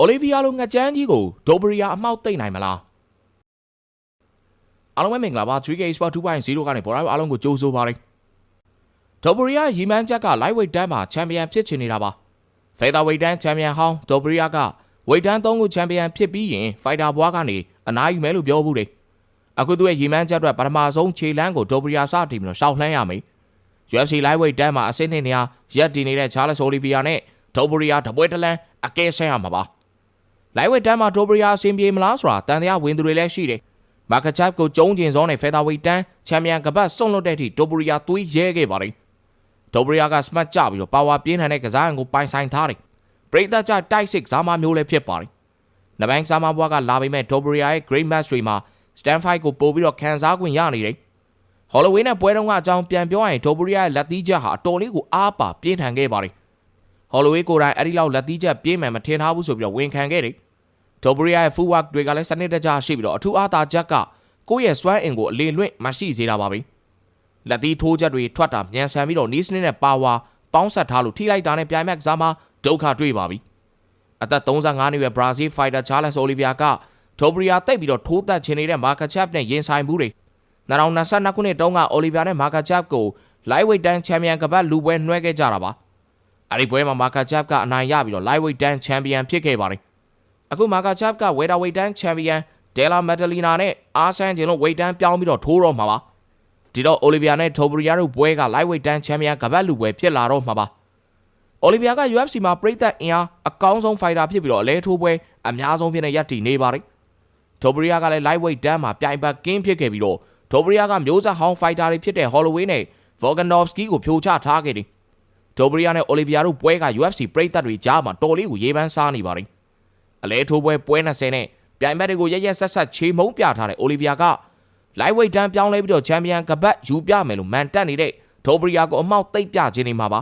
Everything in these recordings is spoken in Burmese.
အိုလီဗီယာလိုငကြမ်းကြီးကိုဒိုဘရီယာအမှောက်သိမ့်နိုင်မလားအားလုံးပဲမင်္ဂလာပါ 3K Sport 2.0ကနေဘော်ရိုက်အားလုံးကိုကြိုးဆိုပါရစေဒိုဘရီယာရီမန်ချက်က lightweight တန်းမှာချန်ပီယံဖြစ်ချင်နေတာပါ featherweight တန်းချန်ပီယံဟောင်းဒိုဘရီယာက weight တန်း3ခုချန်ပီယံဖြစ်ပြီးရင် fighter ဘွားကနေအနားယူမယ်လို့ပြောဘူးတယ်အခုသူ့ရဲ့ရီမန်ချက်အတွက်ပထမဆုံးခြေလမ်းကိုဒိုဘရီယာစတင်ပြီးတော့ရှောက်လှမ်းရမယ် UFC lightweight တန်းမှာအဆင့်နှစ်နေရာရက်တည်နေတဲ့ Charles Oliveira နဲ့ဒိုဘရီယာတပွဲတလန်းအကဲဆန်းရမှာပါ lightweight တန်းမှာဒိုဘရီယာအဆင်ပြေမလားဆိုတာတန်တရားဝင်သူတွေလည်းရှိတယ်မာကချပ်ကိုကျုံးကျင်စောနဲ့ featherweight တန်းချန်ပီယံကပတ်စွန့်လွတ်တဲ့အထိဒိုဘရီယာသွေးရဲခဲ့ပါတယ်ဒိုဘရီယာက smart ကြပြီးတော့ power ပြင်းထန်တဲ့ကစားရင်ကိုပိုင်ဆိုင်ထားတယ်ပရိသတ်ကြတိုက်စစ်ကစားမမျိုးလည်းဖြစ်ပါတယ်နဘိုင်းကစားမဘွားကလာပေမဲ့ဒိုဘရီယာရဲ့ great match တွေမှာ stand fight ကိုပို့ပြီးတော့ခံစား권ရနေတယ်ဟော်လိုဝေးနဲ့ပွဲတုန်းကအကြောင်းပြန်ပြောရရင်ဒိုဘရီယာရဲ့လက်သီးချက်ဟာအတော်လေးကိုအားပါပြင်းထန်ခဲ့ပါတယ် ဟော်လိုဝေးကိုယ်တိုင်အဲ့ဒီလောက်လက်သီးချက်ပြင်းမှန်မထင်ထားဘူးဆိုပြီးတော့ဝန်ခံခဲ့တယ်ဒိုဘရီယာရဲ့ full work တွေကလည်းစနစ်တကျရှိပြီးတော့အထူးအားသာချက်ကကိုယ့်ရဲ့စွမ်းအင်ကိုအလေလွင့်မရှိစေတာပါပဲလက်သီးထိုးချက်တွေထွက်တာမြန်ဆန်ပြီးတော့နီးစနစ်နဲ့ပါဝါပေါင်းဆက်ထားလို့ထိလိုက်တာနဲ့ပြိုင်မဲ့ကစားမှာဒုက္ခတွေ့ပါပြီအသက်35နှစ်အရွယ်ဘရာဇီးဖိုင်တာချားလက်စ်အိုလီဗီယာကဒိုဘရီယာတိတ်ပြီးတော့ထိုးတက်ချင်နေတဲ့မာကာချက်နဲ့ရင်ဆိုင်မှုတွေ2022ခုနှစ်တုန်းကအိုလီဗီယာနဲ့မာကာချက်ကို lightweight တန်းချန်ပီယံကပတ်လူပွဲနှွှဲခဲ့ကြတာပါ အဲ့ဒီပွဲမှာမာကာချက်ကအနိုင်ရပြီးတော့ lightweight တန်းချန်ပီယံဖြစ်ခဲ့ပါတယ်အခုမာကာချက်က welterweight တန်းချန်ပီယံဒဲလာမက်ဒလီနာနဲ့အာဆန်ဂျင်တို့ weight တန်းပြောင်းပြီးတော့ထိုးတော့မှာပါဒီတော့အိုလီဗီယာနဲ့ထိုဘရီယာတို့ပွဲက lightweight တန်းချန်ပီယံကပတ်လူပွဲဖြစ်လာတော့မှာပါအိုလီဗီယာက UFC မှာပြိသက်အင်အားအကောင်းဆုံး fighter ဖြစ်ပြီးတော့အလဲထိုးပွဲအများဆုံးဖြစ်နေရပ်တည်နေပါတယ်ထိုဘရီယာကလည်း lightweight တန်းမှာပြိုင်ပတ်ကင်းဖြစ်ခဲ့ပြီးတော့ထိုဘရီယာကမျိုးဆက်ဟောင်း fighter တွေဖြစ်တဲ့ Holloway နဲ့ Volkanovski ကိုဖြိုချထားခဲ့တယ် ထိုဘရီယာနဲ့အိုလီဗီယာတို့ပွဲက UFC ပြိသက်တွေကြားမှာတော်လေးကိုရေးပန်းစားနေပါတယ်အလဲထိုးပွဲပွဲ20နဲ့ပြိုင်ဘက်တွေကိုရရက်ဆက်ဆက်ချေမုံပြထားတဲ့အိုလီဗီယာက lightweight တန်းပြောင်းလဲပြီးတော့ချန်ပီယံကပတ်ယူပြမယ်လို့မန်တက်နေတဲ့ဒိုဘရီယာကိုအမောက်သိပ်ပြခြင်းနေမှာပါ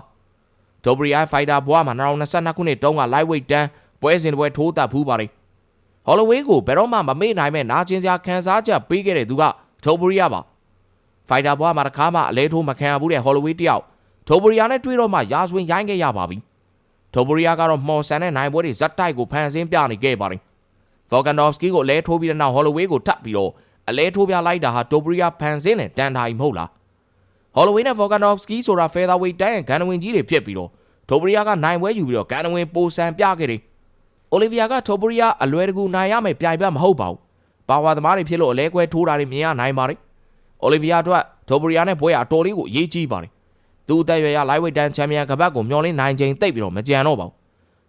ဒိုဘရီယာဖိုင်တာဘွားမှာ2022ခုနှစ်တုန်းက lightweight တန်းပွဲစဉ်တစ်ပွဲထိုးတက်ဖူးပါတယ်ဟော်လိုဝေးကိုဘယ်တော့မှမမေ့နိုင်မဲ့နာကျင်စရာခံစားချက်ပေးခဲ့တဲ့သူကဒိုဘရီယာပါဖိုင်တာဘွားမှာတစ်ခါမှအလဲထိုးမခံရဘူးတဲ့ဟော်လိုဝေးတယောက် ဒိုဘရီယာနဲ့တွေ့တော့မှရာဇဝင်ရိုင်းခဲ့ရပါပြီဒိုဘရီယာကတော့မော်ဆန်နဲ့နိုင်ပွဲတွေဇက်တိုက်ကိုဖန်ဆင်းပြနေခဲ့ပါတယ် Volkanovski ကိုအလဲထိုးပြီးတဲ့နောက် Holloway ကိုထပ်ပြီးတော့အလဲထိုးပြလိုက်တာဟာ Dobria ဖန်ဆင်းနဲ့တန်တာကြီးမဟုတ်လား Holloway နဲ့ Volkanovski ဆိုတာ featherweight တန်းရဲ့ဂန်နဝင်ကြီးတွေဖြစ်ပြီးတော့ Dobria ကနိုင်ပွဲယူပြီးတော့ဂန်နဝင်ပိုဆန်ပြခဲ့တယ် Olivia က Dobria အလွယ်တကူနိုင်ရမယ်ပြိုင်ဘက်မဟုတ်ပါဘူးပါဝါသမားတွေဖြစ်လို့အလဲကွဲထိုးတာတွေမြင်ရနိုင်ပါတယ် Olivia အတွက် Dobria နဲ့ပွဲရအတော်လေးကိုအရေးကြီးပါတယ် သူအသက်အရွယ်ရ lightweight တန်းချန်ပီယံကပတ်ကိုမျောလင်းနိုင်ချိန်တိတ်ပြီးတော့မကြံတော့ပါဘူး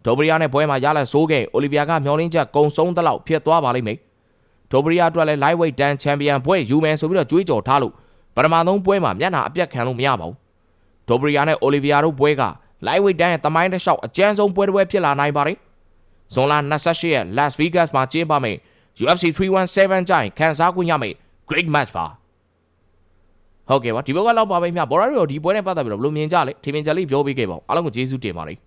ဒိုဘရီယာနဲ့ပွဲမှာရလက်ဆိုးခဲ့အိုလီဗီယာကမျောလင်းချက်ကုံဆုံးသလောက်ဖြစ်သွားပါလိမ့်မယ်ဒိုဘရီယာအတွက်လည်း lightweight တန်းချန်ပီယံပွဲယူမယ်ဆိုပြီးတော့ကြွေးကြော်ထားလို့ပထမဆုံးပွဲမှာမျက်နှာအပြတ်ခံလို့မရပါဘူးဒိုဘရီယာနဲ့အိုလီဗီယာတို့ပွဲက lightweight တန်းရဲ့တမိုင်းတစ်လျှောက်အကျန်းဆုံးပွဲတစ်ပွဲဖြစ်လာနိုင်ပါတယ်ဇွန်လ28ရက် Las Vegas မှာကျင်းပမယ် UFC 317ကြိုင်ခန်းစားခွင့်ရမယ် great match ပါ ဟုတ်ကဲ့ပါဒီဘက်ကလောက်ပါပဲမြဘော်ရာရီတို့ဒီပွဲနဲ့ပတ်သက်ပြီးတော့ဘယ်လိုမြင်ကြလဲထင်မြင်ကြလေးပြောပေးခဲ့ပါဦးအားလုံးကိုကျေးဇူးတင်ပါတယ်